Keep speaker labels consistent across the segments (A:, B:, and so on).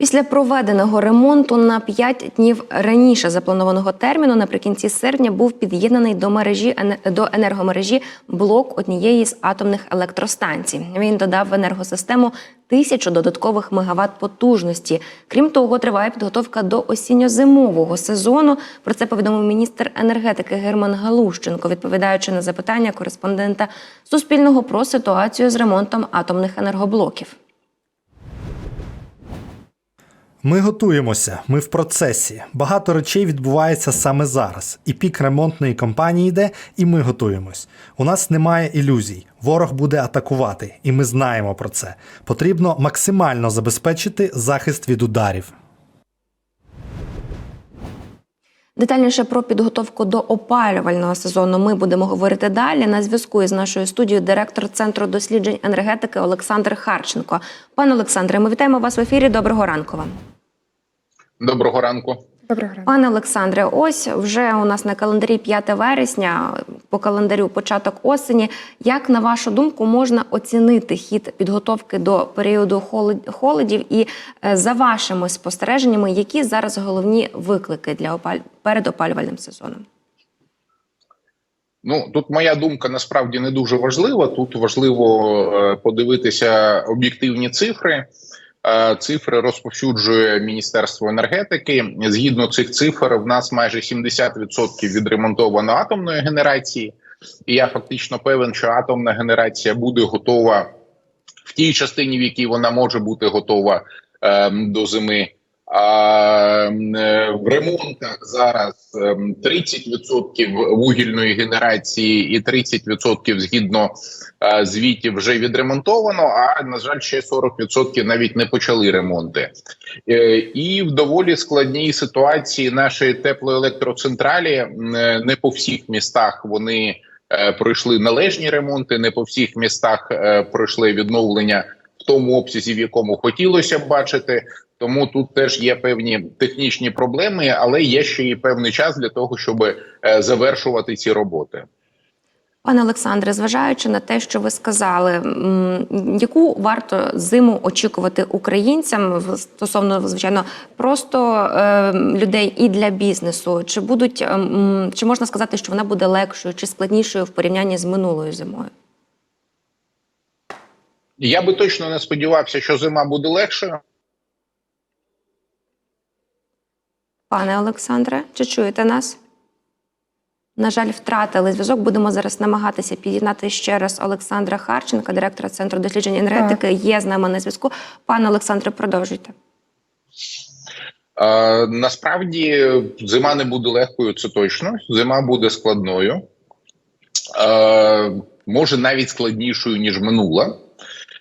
A: Після проведеного ремонту на 5 днів раніше запланованого терміну, наприкінці серпня, був під'єднаний до мережі до енергомережі блок однієї з атомних електростанцій. Він додав в енергосистему тисячу додаткових мегаватт потужності. Крім того, триває підготовка до осінньо-зимового сезону. Про це повідомив міністр енергетики Герман Галущенко, відповідаючи на запитання кореспондента Суспільного про ситуацію з ремонтом атомних енергоблоків.
B: Ми готуємося, ми в процесі. Багато речей відбувається саме зараз. І пік ремонтної кампанії йде, і ми готуємось. У нас немає ілюзій. Ворог буде атакувати, і ми знаємо про це. Потрібно максимально забезпечити захист від ударів.
A: Детальніше про підготовку до опалювального сезону ми будемо говорити далі. На зв'язку із нашою студією директор Центру досліджень енергетики Олександр Харченко. Пане Олександре, ми вітаємо вас в ефірі. Доброго ранку вам.
C: Доброго ранку.
D: Доброго ранку.
A: Пане Олександре, ось вже у нас на календарі 5 вересня, по календарю початок осені. Як на вашу думку можна оцінити хід підготовки до періоду холод- холодів? І е, за вашими спостереженнями, які зараз головні виклики для опаль... перед опалювальним сезоном?
C: Ну тут моя думка насправді не дуже важлива. Тут важливо е, подивитися об'єктивні цифри. Е, Цифри розповсюджує Міністерство енергетики. Згідно цих цифр, в нас майже 70% відремонтовано атомної генерації, і я фактично певен, що атомна генерація буде готова в тій частині, в якій вона може бути готова е, до зими. А е, в ремонтах зараз ем, 30% вугільної генерації і 30% згідно е, звітів вже відремонтовано. А на жаль, ще 40% навіть не почали ремонти. Е, І в доволі складній ситуації нашої теплоелектроцентралі не по всіх містах вони пройшли належні ремонти, не по всіх містах пройшли відновлення тому обсязі, в якому хотілося б бачити. Тому тут теж є певні технічні проблеми, але є ще і певний час для того, щоб е, завершувати ці роботи.
A: Пане Олександре, зважаючи на те, що ви сказали, яку варто зиму очікувати українцям стосовно звичайно просто е, людей і для бізнесу? Чи будуть ем, чи можна сказати, що вона буде легшою чи складнішою в порівнянні з минулою зимою?
C: Я би точно не сподівався, що зима буде легшою.
A: Пане Олександре, чи чуєте нас? На жаль, втратили зв'язок. Будемо зараз намагатися під'єднати ще раз Олександра Харченка, директора Центру досліджень енергетики. Є з нами на зв'язку. Пане Олександре, продовжуйте.
C: Е, насправді зима не буде легкою, це точно. Зима буде складною, е, може навіть складнішою ніж минула.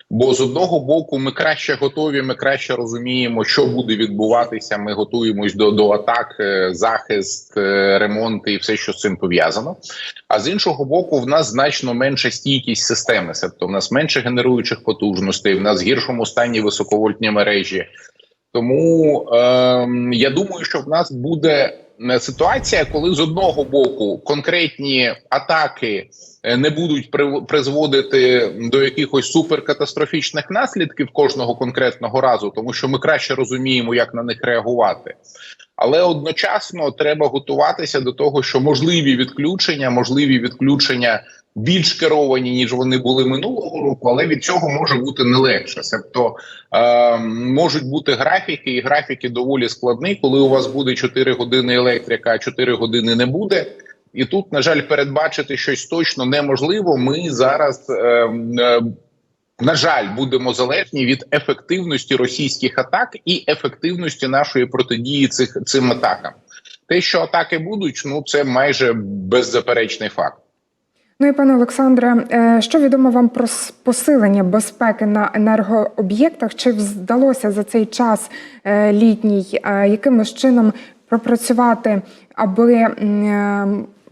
C: Бо з одного боку ми краще готові, ми краще розуміємо, що буде відбуватися. Ми готуємось до, до атак, е, захист, е, ремонти і все, що з цим пов'язано. А з іншого боку, в нас значно менша стійкість системи, тобто в нас менше генеруючих потужностей, в нас в гіршому стані високовольтні мережі. Тому ем, я думаю, що в нас буде е, ситуація, коли з одного боку конкретні атаки е, не будуть при- призводити до якихось суперкатастрофічних наслідків кожного конкретного разу, тому що ми краще розуміємо, як на них реагувати. Але одночасно треба готуватися до того, що можливі відключення, можливі відключення більш керовані ніж вони були минулого року, але від цього може бути не легше. Тобто е, можуть бути графіки, і графіки доволі складні, коли у вас буде 4 години електрика, а 4 години не буде. І тут, на жаль, передбачити щось точно неможливо. Ми зараз. Е, е, на жаль, будемо залежні від ефективності російських атак і ефективності нашої протидії цих цим атакам. Те, що атаки будуть, ну це майже беззаперечний факт.
D: Ну і пане Олександре, е, що відомо вам про посилення безпеки на енергооб'єктах? Чи вдалося за цей час е, літній е, якимось чином пропрацювати, аби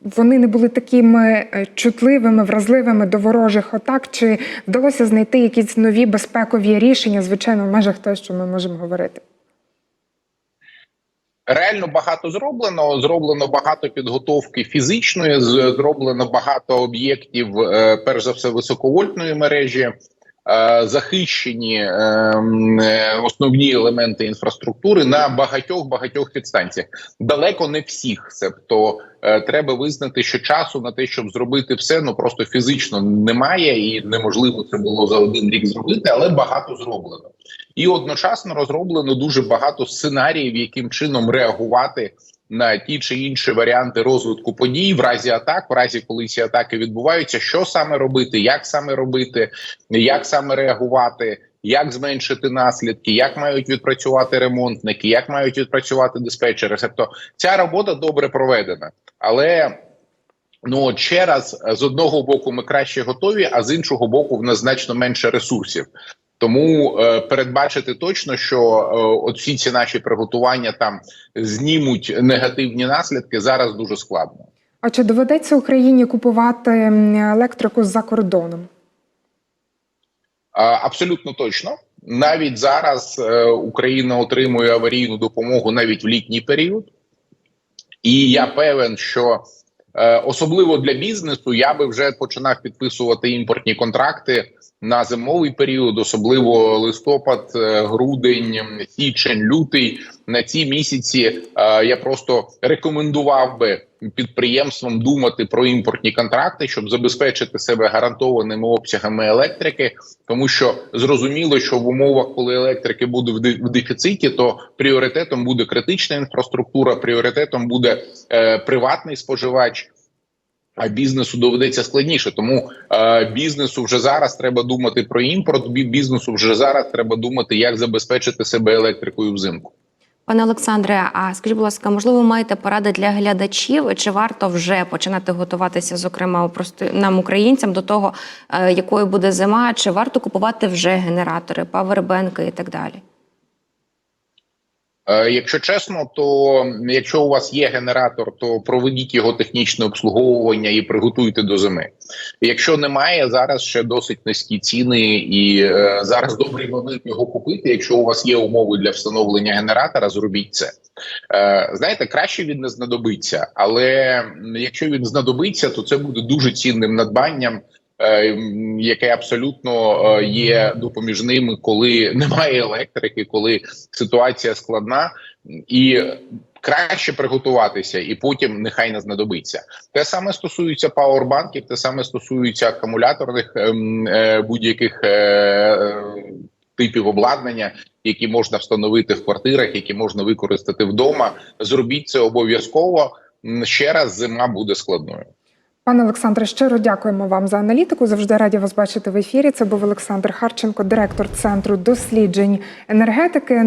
D: вони не були такими чутливими, вразливими до ворожих атак? Чи вдалося знайти якісь нові безпекові рішення, звичайно, в межах того, що ми можемо говорити?
C: Реально багато зроблено. Зроблено багато підготовки фізичної, зроблено багато об'єктів, е, перш за все, високовольтної мережі. е, захищені е, е, основні елементи інфраструктури на багатьох багатьох підстанціях. Далеко не всіх. Е, треба визнати, що часу на те, щоб зробити все, ну просто фізично немає, і неможливо це було за один рік зробити, але багато зроблено. І одночасно розроблено дуже багато сценаріїв, яким чином реагувати на ті чи інші варіанти розвитку подій в разі атак, в разі коли ці атаки відбуваються, що саме робити, як саме робити, як саме реагувати. Як зменшити наслідки, як мають відпрацювати ремонтники, як мають відпрацювати диспетчери? Тобто ця робота добре проведена, але ну ще раз з одного боку ми краще готові, а з іншого боку, в нас значно менше ресурсів. Тому е, передбачити точно, що е, всі ці наші приготування там знімуть негативні наслідки зараз дуже складно.
D: А чи доведеться Україні купувати електрику з-за кордоном?
C: А, Абсолютно точно. Навіть зараз е, Україна отримує аварійну допомогу навіть в літній період, і я певен, що е, особливо для бізнесу я би вже починав підписувати імпортні контракти на зимовий період, особливо листопад, е, грудень, січень, лютий. На ці місяці е, я просто рекомендував би підприємствам думати про імпортні контракти, щоб забезпечити себе гарантованими обсягами електрики, тому що зрозуміло, що в умовах, коли електрики буде в дефіциті, то пріоритетом буде критична інфраструктура, пріоритетом буде е, приватний споживач. А бізнесу доведеться складніше, тому е, бізнесу вже зараз треба думати про імпорт. бі- Бізнесу вже зараз треба думати, як забезпечити себе електрикою взимку.
A: Пане Олександре, а скажіть, будь ласка, можливо, ви маєте поради для глядачів? Чи варто вже починати готуватися, зокрема, просто нам, українцям, до того, е, якою буде зима? Чи варто купувати вже генератори, павербенки і так далі?
C: Е, Якщо чесно, то якщо у вас є генератор, то проведіть його технічне обслуговування і приготуйте до зими. Якщо немає, зараз ще досить низькі ціни, і е, зараз добрий момент його купити. Якщо у вас є умови для встановлення генератора, зробіть це. Е, знаєте, краще він не знадобиться, але якщо він знадобиться, то це буде дуже цінним надбанням. Е, Яке абсолютно е, є допоміжним, коли немає електрики, коли ситуація складна, і краще приготуватися, і потім нехай не знадобиться. Те саме стосується пауербанків, те саме стосується акумуляторних ем, е, будь-яких е, е, типів обладнання, які можна встановити в квартирах, які можна використати вдома. Зробіть це обов'язково. Ще раз зима буде складною.
D: Пане Олександре, щиро дякуємо вам за аналітику. Завжди раді вас бачити в ефірі. Це був Олександр Харченко, директор центру досліджень енергетики.